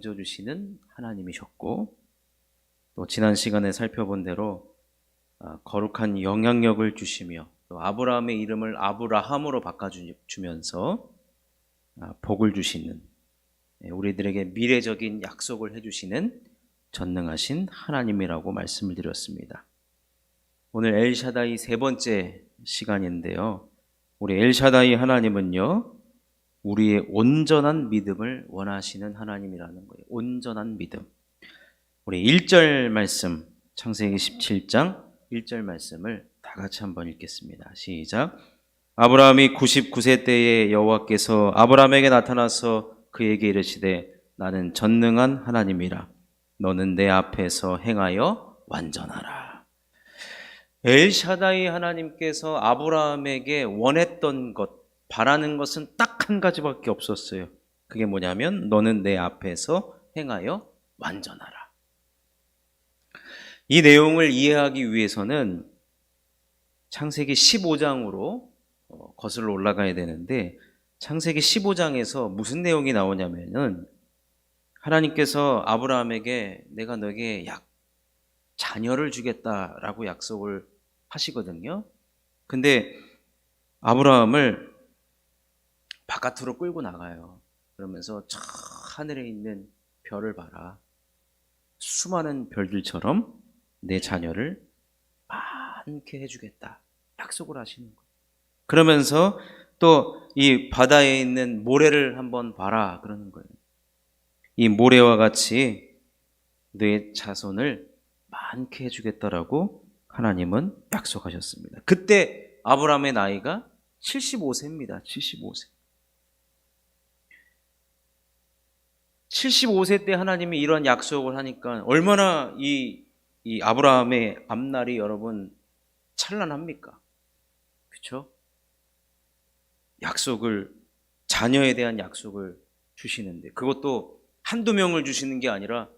주시는 하나님이셨고 또 지난 시간에 살펴본 대로 아, 거룩한 영향력을 주시며 또 아브라함의 이름을 아브라함으로 바꿔주면서 아, 복을 주시는 예, 우리들에게 미래적인 약속을 해주시는 전능하신 하나님이라고 말씀을 드렸습니다. 오늘 엘샤다이 세 번째 시간인데요. 우리 엘샤다이 하나님은요, 우리의 온전한 믿음을 원하시는 하나님이라는 거예요. 온전한 믿음. 우리 1절 말씀, 창세기 17장 1절 말씀을 다 같이 한번 읽겠습니다. 시작. 아브라함이 99세 때에 여호와께서 아브라함에게 나타나서 그에게 이르시되 나는 전능한 하나님이라 너는 내 앞에서 행하여 완전하라. 엘샤다이 하나님께서 아브라함에게 원했던 것, 바라는 것은 딱 한 가지밖에 없었어요. 그게 뭐냐면 너는 내 앞에서 행하여 완전하라. 이 내용을 이해하기 위해서는 창세기 15장으로 어, 거슬러 올라가야 되는데 창세기 15장에서 무슨 내용이 나오냐면은 하나님께서 아브라함에게 내가 너에게 약 자녀를 주겠다라고 약속을 하시거든요. 근데 아브라함을 바깥으로 끌고 나가요. 그러면서 저 하늘에 있는 별을 봐라. 수많은 별들처럼 내 자녀를 많게 해주겠다. 약속을 하시는 거예요. 그러면서 또 이 바다에 있는 모래를 한번 봐라. 그러는 거예요. 이 모래와 같이 내 자손을 많게 해주겠다라고 하나님은 약속하셨습니다. 그때 아브라함의 나이가 75세입니다. 75세. 75세 때 하나님이 이런 약속을 하니까 얼마나 이, 이 아브라함의 앞날이 여러분 찬란합니까? 그쵸? 약속을, 자녀에 대한 약속을 주시는데 그것도 한두 명을 주시는 게 아니라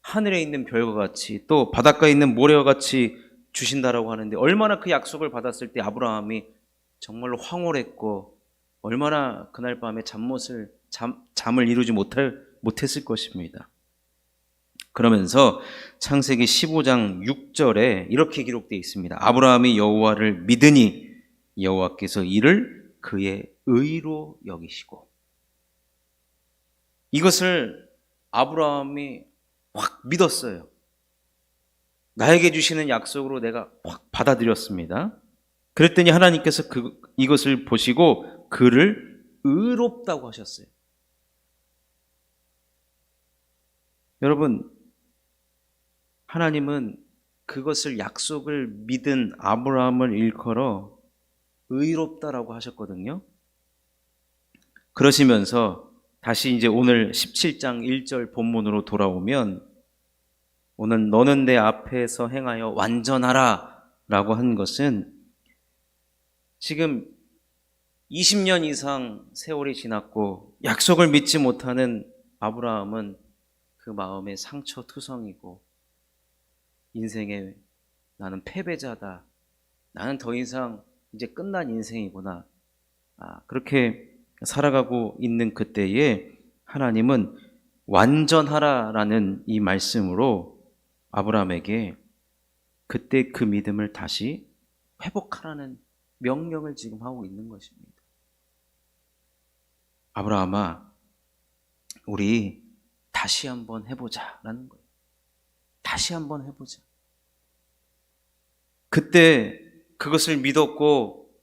하늘에 있는 별과 같이 또 바닷가에 있는 모래와 같이 주신다라고 하는데 얼마나 그 약속을 받았을 때 아브라함이 정말로 황홀했고 얼마나 그날 밤에 잠못을 잠, 잠을 이루지 못할 못했을 것입니다. 그러면서 창세기 15장 6절에 이렇게 기록되어 있습니다. 아브라함이 여호와를 믿으니 여호와께서 이를 그의 의로 여기시고 이것을 아브라함이 확 믿었어요. 나에게 주시는 약속으로 내가 확 받아들였습니다. 그랬더니 하나님께서 그, 이것을 보시고 그를 의롭다고 하셨어요. 여러분, 하나님은 그것을 약속을 믿은 아브라함을 일컬어 의롭다라고 하셨거든요. 그러시면서 다시 이제 오늘 17장 1절 본문으로 돌아오면 오늘 너는 내 앞에서 행하여 완전하라 라고 한 것은 지금 20년 이상 세월이 지났고 약속을 믿지 못하는 아브라함은 그 마음에 상처 투성이고 인생에 나는 패배자다. 나는 더 이상 이제 끝난 인생이구나. 아, 그렇게 살아가고 있는 그때에 하나님은 완전하라라는 이 말씀으로 아브라함에게 그때 그 믿음을 다시 회복하라는 명령을 지금 하고 있는 것입니다. 아브라함아, 우리 다시 한번 해보자라는 거예요. 다시 한번 해보자. 그때 그것을 믿었고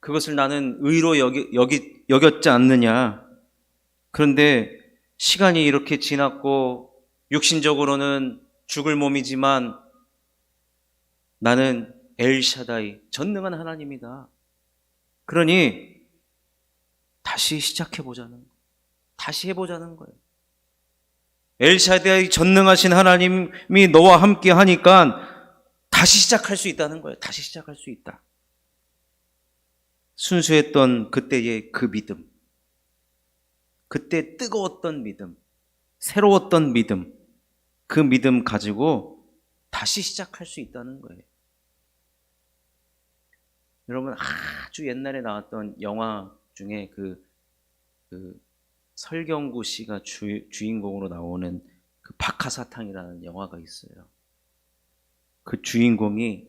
그것을 나는 의로 여기, 여기, 여겼지 않느냐. 그런데 시간이 이렇게 지났고 육신적으로는 죽을 몸이지만 나는 엘샤다이 전능한 하나님이다. 그러니 다시 시작해 보자는 거예요. 다시 해보자는 거예요. 엘샤다이 전능하신 하나님이 너와 함께 하니까 다시 시작할 수 있다는 거예요. 다시 시작할 수 있다. 순수했던 그때의 그 믿음, 그때 뜨거웠던 믿음, 새로웠던 믿음, 그 믿음 가지고 다시 시작할 수 있다는 거예요. 여러분 아주 옛날에 나왔던 영화 중에 그, 그 설경구 씨가 주, 주인공으로 나오는 그 박하사탕이라는 영화가 있어요. 그 주인공이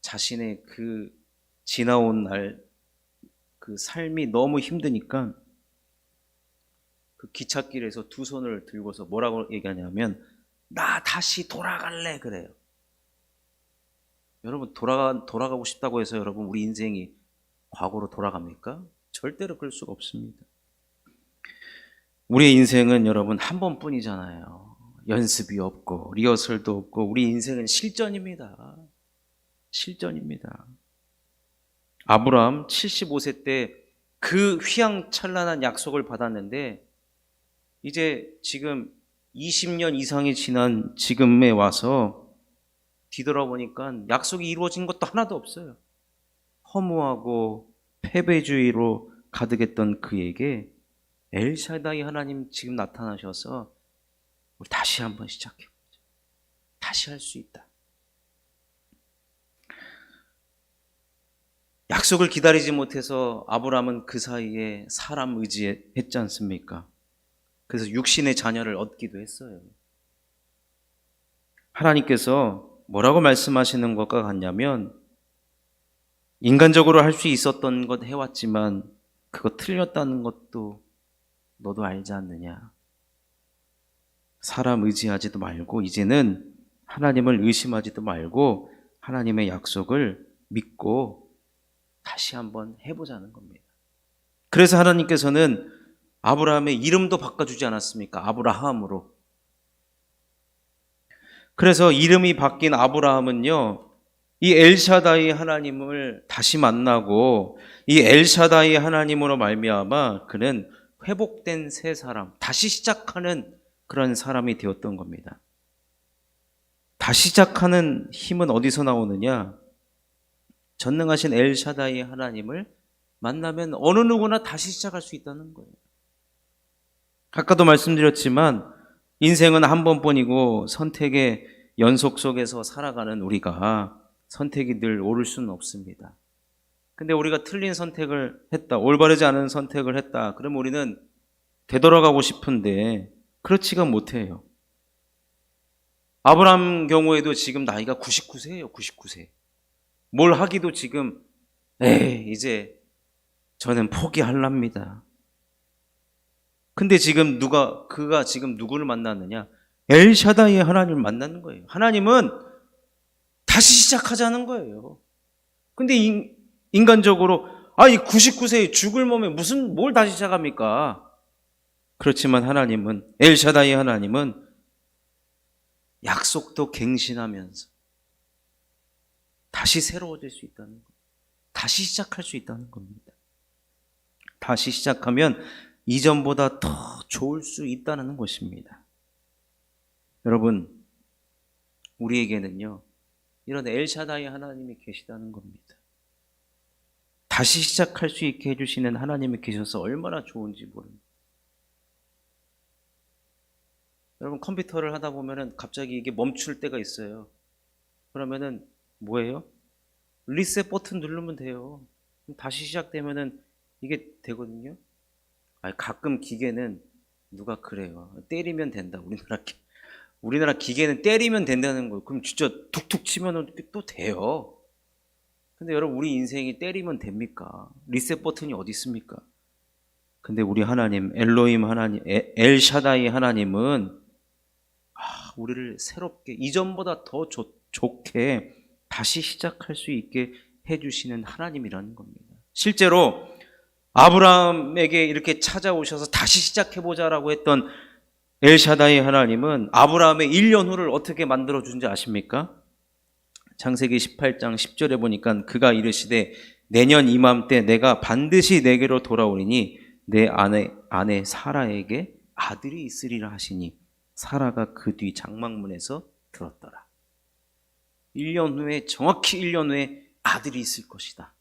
자신의 그 지나온 날 그 삶이 너무 힘드니까 그 기찻길에서 두 손을 들고서 뭐라고 얘기하냐면 나 다시 돌아갈래 그래요. 여러분 돌아가 돌아가고 싶다고 해서 여러분 우리 인생이 과거로 돌아갑니까? 절대로 그럴 수가 없습니다. 우리의 인생은 여러분 한 번뿐이잖아요. 연습이 없고 리허설도 없고 우리 인생은 실전입니다. 실전입니다. 아브라함 75세 때 그 휘황찬란한 약속을 받았는데 이제 지금 20년 이상이 지난 지금에 와서 뒤돌아보니까 약속이 이루어진 것도 하나도 없어요. 허무하고 패배주의로 가득했던 그에게 엘샤다이 하나님 지금 나타나셔서 우리 다시 한번 시작해 보자. 다시 할 수 있다. 약속을 기다리지 못해서 아브라함은 그 사이에 사람 의지했지 않습니까? 그래서 육신의 자녀를 얻기도 했어요. 하나님께서 뭐라고 말씀하시는 것과 같냐면 인간적으로 할 수 있었던 것 해왔지만 그거 틀렸다는 것도 너도 알지 않느냐. 사람 의지하지도 말고 이제는 하나님을 의심하지도 말고 하나님의 약속을 믿고 다시 한번 해보자는 겁니다. 그래서 하나님께서는 아브라함의 이름도 바꿔주지 않았습니까? 아브라함으로. 그래서 이름이 바뀐 아브라함은요, 이 엘샤다이 하나님을 다시 만나고 이 엘샤다이 하나님으로 말미암아 그는 회복된 새 사람, 다시 시작하는 그런 사람이 되었던 겁니다. 다시 시작하는 힘은 어디서 나오느냐? 전능하신 엘샤다이 하나님을 만나면 어느 누구나 다시 시작할 수 있다는 거예요. 아까도 말씀드렸지만 인생은 한 번뿐이고 선택의 연속 속에서 살아가는 우리가 선택이 늘 옳을 수는 없습니다. 근데 우리가 틀린 선택을 했다, 올바르지 않은 선택을 했다. 그럼 우리는 되돌아가고 싶은데 그렇지가 못해요. 아브람 경우에도 지금 나이가 99세예요, 99세. 뭘 하기도 지금 에이, 이제 저는 포기할랍니다. 근데 지금 누가 그가 지금 누구를 만났느냐? 엘샤다이의 하나님을 만나는 거예요. 하나님은 다시 시작하자는 거예요. 근데 인, 인간적으로 아이 99세에 죽을 몸에 무슨 뭘 다시 시작합니까? 그렇지만 하나님은 엘샤다이 하나님은 약속도 갱신하면서 다시 새로워질 수 있다는 것. 다시 시작할 수 있다는 겁니다. 다시 시작하면 이전보다 더 좋을 수 있다는 것입니다. 여러분, 우리에게는요, 이런 엘샤다이 하나님이 계시다는 겁니다. 다시 시작할 수 있게 해주시는 하나님이 계셔서 얼마나 좋은지 모릅니다. 여러분, 컴퓨터를 하다 보면은 갑자기 이게 멈출 때가 있어요. 그러면은 뭐예요? 리셋 버튼 누르면 돼요. 다시 시작되면은 이게 되거든요. 아 가끔 기계는 누가 그래요. 때리면 된다. 우리나라 기, 우리나라 기계는 때리면 된다는 거예요. 그럼 진짜 툭툭 치면은 또 돼요. 근데 여러분 우리 인생이 때리면 됩니까? 리셋 버튼이 어디 있습니까? 근데 우리 하나님 엘로임 하나님 에, 엘샤다이 하나님은 아, 우리를 새롭게 이전보다 더 좋, 좋게 다시 시작할 수 있게 해주시는 하나님이라는 겁니다. 실제로 아브라함에게 이렇게 찾아오셔서 다시 시작해보자라고 했던 엘샤다이 하나님은 아브라함의 1년 후를 어떻게 만들어준지 아십니까? 창세기 18장 10절에 보니까 그가 이르시되 내년 이맘때 내가 반드시 내게로 돌아오리니 내 아내, 아내 사라에게 아들이 있으리라 하시니 사라가 그 뒤 장막문에서 들었더라. 1년 후에 정확히 1년 후에 아들이 있을 것이다.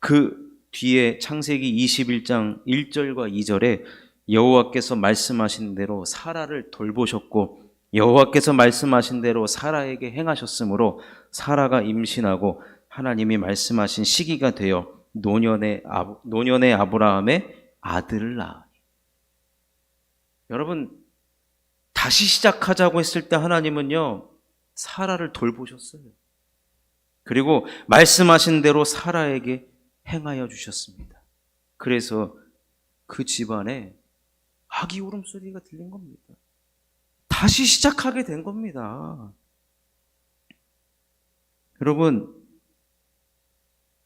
그 뒤에 창세기 21장 1절과 2절에 여호와께서 말씀하신 대로 사라를 돌보셨고 여호와께서 말씀하신 대로 사라에게 행하셨으므로 사라가 임신하고 하나님이 말씀하신 시기가 되어 노년의 아브, 노년의 아브라함의 아들을 낳으니. 여러분 다시 시작하자고 했을 때 하나님은요 사라를 돌보셨어요. 그리고 말씀하신 대로 사라에게 행하여 주셨습니다. 그래서 그 집안에 아기 울음소리가 들린 겁니다. 다시 시작하게 된 겁니다. 여러분,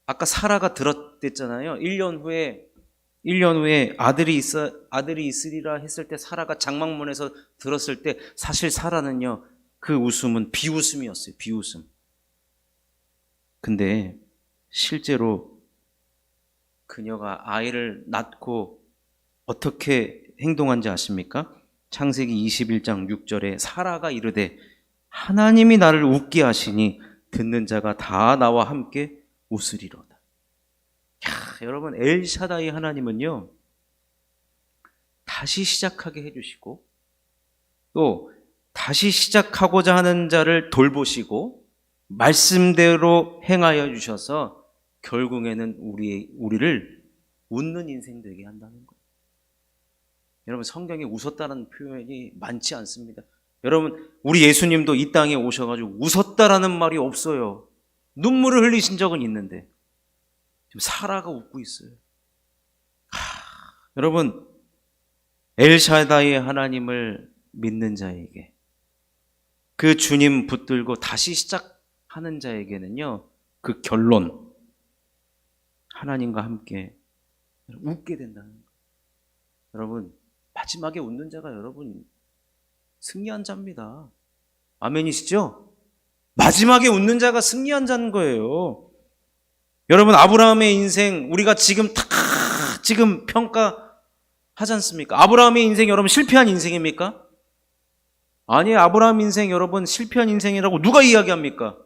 아까 사라가 들었댔잖아요. 1년 후에 1년 후에 아들이 있어 아들이 있으리라 했을 때 사라가 장막문에서 들었을 때 사실 사라는요. 그 웃음은 비웃음이었어요. 비웃음. 근데 실제로 그녀가 아이를 낳고 어떻게 행동한지 아십니까? 창세기 21장 6절에 사라가 이르되 하나님이 나를 웃게 하시니 듣는 자가 다 나와 함께 웃으리로다. 야, 여러분 엘샤다이 하나님은요. 다시 시작하게 해 주시고 또 다시 시작하고자 하는 자를 돌보시고 말씀대로 행하여 주셔서 결국에는 우리 우리를 웃는 인생 되게 한다는 거예요. 여러분 성경에 웃었다는 표현이 많지 않습니다. 여러분 우리 예수님도 이 땅에 오셔가지고 웃었다라는 말이 없어요. 눈물을 흘리신 적은 있는데 지금 사라가 웃고 있어요. 하, 여러분 엘샤다의 하나님을 믿는 자에게 그 주님 붙들고 다시 시작하는 자에게는요 그 결론 하나님과 함께 웃게 된다는 거예요. 여러분 마지막에 웃는 자가 여러분 승리한 자입니다. 아멘이시죠? 마지막에 웃는 자가 승리한 자인 거예요. 여러분 아브라함의 인생 우리가 지금 다 지금 평가하지 않습니까? 아브라함의 인생 여러분 실패한 인생입니까? 아니 아브라함 인생 여러분 실패한 인생이라고 누가 이야기합니까?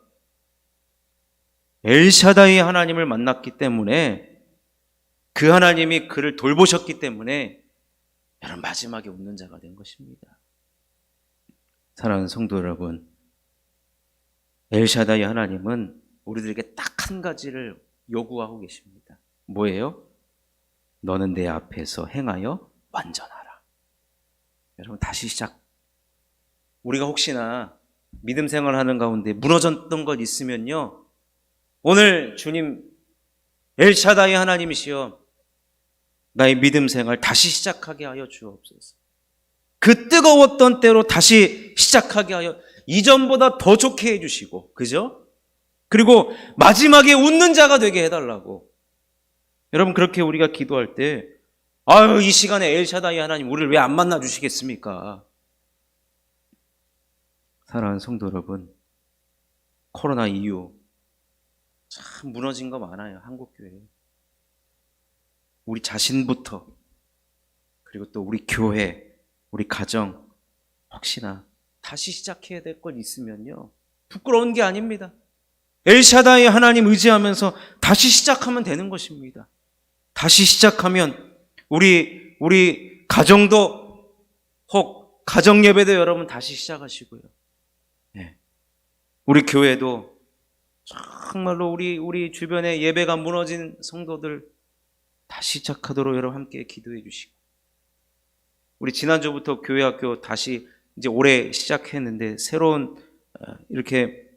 엘샤다이 하나님을 만났기 때문에 그 하나님이 그를 돌보셨기 때문에 여러분 마지막에 웃는 자가 된 것입니다. 사랑하는 성도 여러분, 엘샤다이 하나님은 우리들에게 딱 한 가지를 요구하고 계십니다. 뭐예요? 너는 내 앞에서 행하여 완전하라. 여러분 다시 시작. 우리가 혹시나 믿음 생활하는 가운데 무너졌던 것 있으면요. 오늘 주님 엘샤다이 하나님이시여 나의 믿음 생활 다시 시작하게 하여 주옵소서. 그 뜨거웠던 때로 다시 시작하게 하여 이전보다 더 좋게 해주시고, 그죠? 그리고 마지막에 웃는 자가 되게 해달라고. 여러분, 그렇게 우리가 기도할 때, 아유, 이 시간에 엘샤다이 하나님, 우리를 왜 안 만나 주시겠습니까? 사랑하는 성도 여러분, 코로나 이후 참 무너진 거 많아요, 한국교회. 우리 자신부터, 그리고 또 우리 교회, 우리 가정, 혹시나 다시 시작해야 될 건 있으면요. 부끄러운 게 아닙니다. 엘샤다이 하나님 의지하면서 다시 시작하면 되는 것입니다. 다시 시작하면 우리 우리 가정도 혹 가정 예배도 여러분 다시 시작하시고요. 네. 우리 교회도 정말로 우리 우리 주변에 예배가 무너진 성도들 다시 시작하도록 여러분 함께 기도해 주시고 우리 지난주부터 교회 학교 다시 이제 올해 시작했는데 새로운 어, 이렇게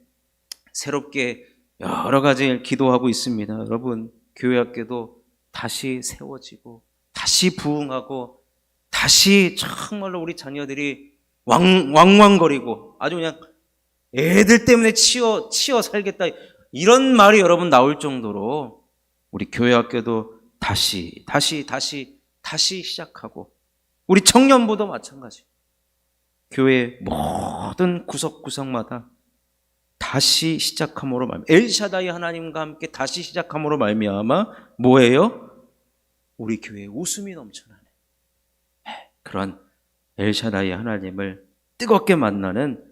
새롭게 여러 가지 기도하고 있습니다. 여러분, 교회 학교도 다시 세워지고, 다시 부흥하고, 다시 정말로 우리 자녀들이 왕, 왕왕거리고, 아주 그냥 애들 때문에 치어, 치어 살겠다. 이런 말이 여러분 나올 정도로 우리 교회 학교도 다시, 다시, 다시, 다시 시작하고, 우리 청년부도 마찬가지. 교회 모든 구석구석마다 다시 시작함으로 말미 엘샤다이 하나님과 함께 다시 시작함으로 말미암아 뭐예요? 우리 교회에 웃음이 넘쳐나네. 그런 엘샤다이 하나님을 뜨겁게 만나는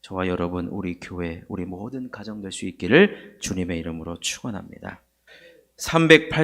저와 여러분 우리 교회 우리 모든 가정 될 수 있기를 주님의 이름으로 축원합니다. 308